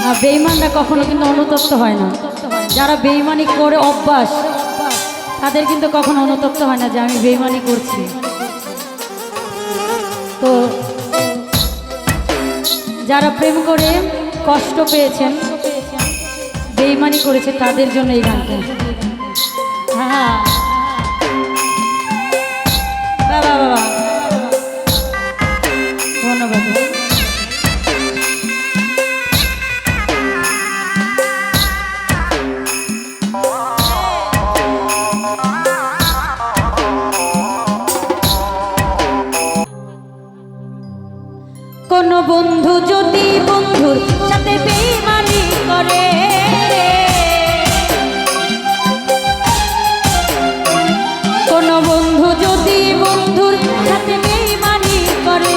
হ্যাঁ, বেইমানরা কখনো কিন্তু অনুতপ্ত হয় না। যারা বেইমানি করে অভ্যাস, তাদের কিন্তু কখনো অনুতপ্ত হয় না যে আমি বেইমানি করছি। তো যারা প্রেম করে, কষ্ট পেয়েছেন বেইমানি করেছে, তাদের জন্য এই গানটা। হ্যাঁ, হ্যাঁ। বাবা বাবা বন্ধু, যদি বন্ধুর সাথে বেমানি করে। কোন বন্ধু যদি বন্ধুর সাথে বেমানি করে,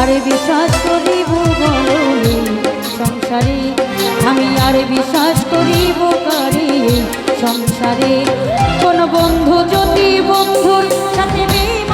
আরে বিশ্বাস করিব সংসারে, আমি আর বিশ্বাস করিব পারি সংসারে। কোন বন্ধু যদি বন্ধুর সাথে বেমানি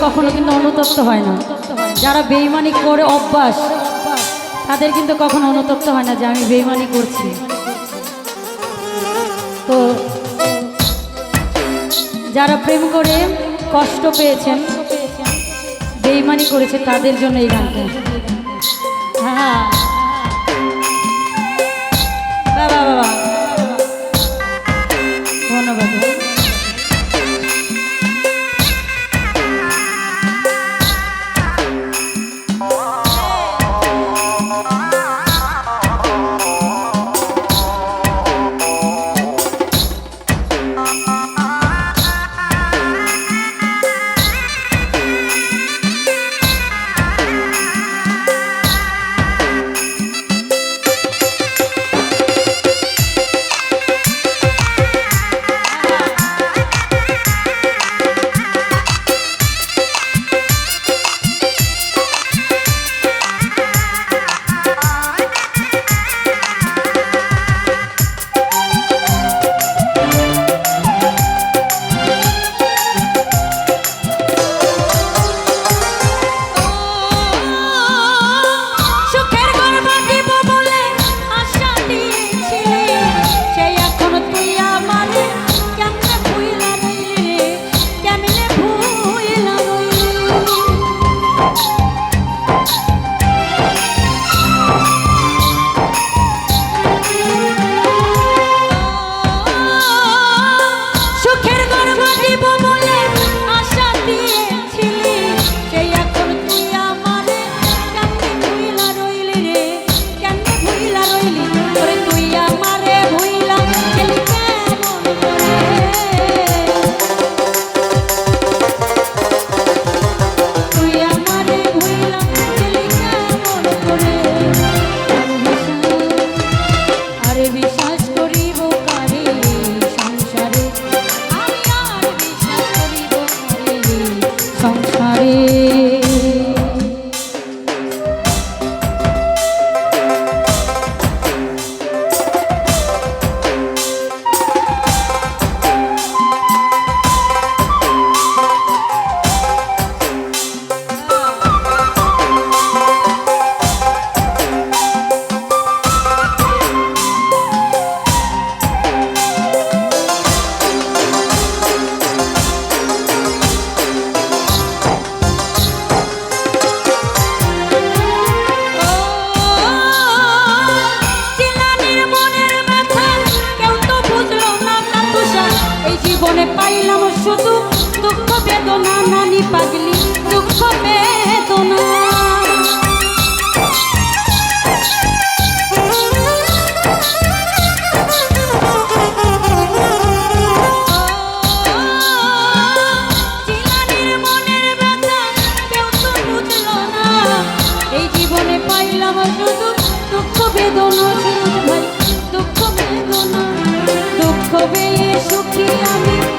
কখনো কিন্তু অনুতপ্ত হয় না। যারা বেইমানি করে অভ্যাস, তাদের কিন্তু কখনো অনুতপ্ত হয় না যে আমি বেইমানি করছি। তো যারা প্রেম করে কষ্ট পেয়েছেন বেইমানি করেছে তাদের জন্য এই গানটা। হ্যাঁ।, হ্যাঁ। পাইলাম শুধু দুঃখ বেদনা নানি পাগলি দুঃখ বেদনা। দুঃখ পেয়ে সুখী আমি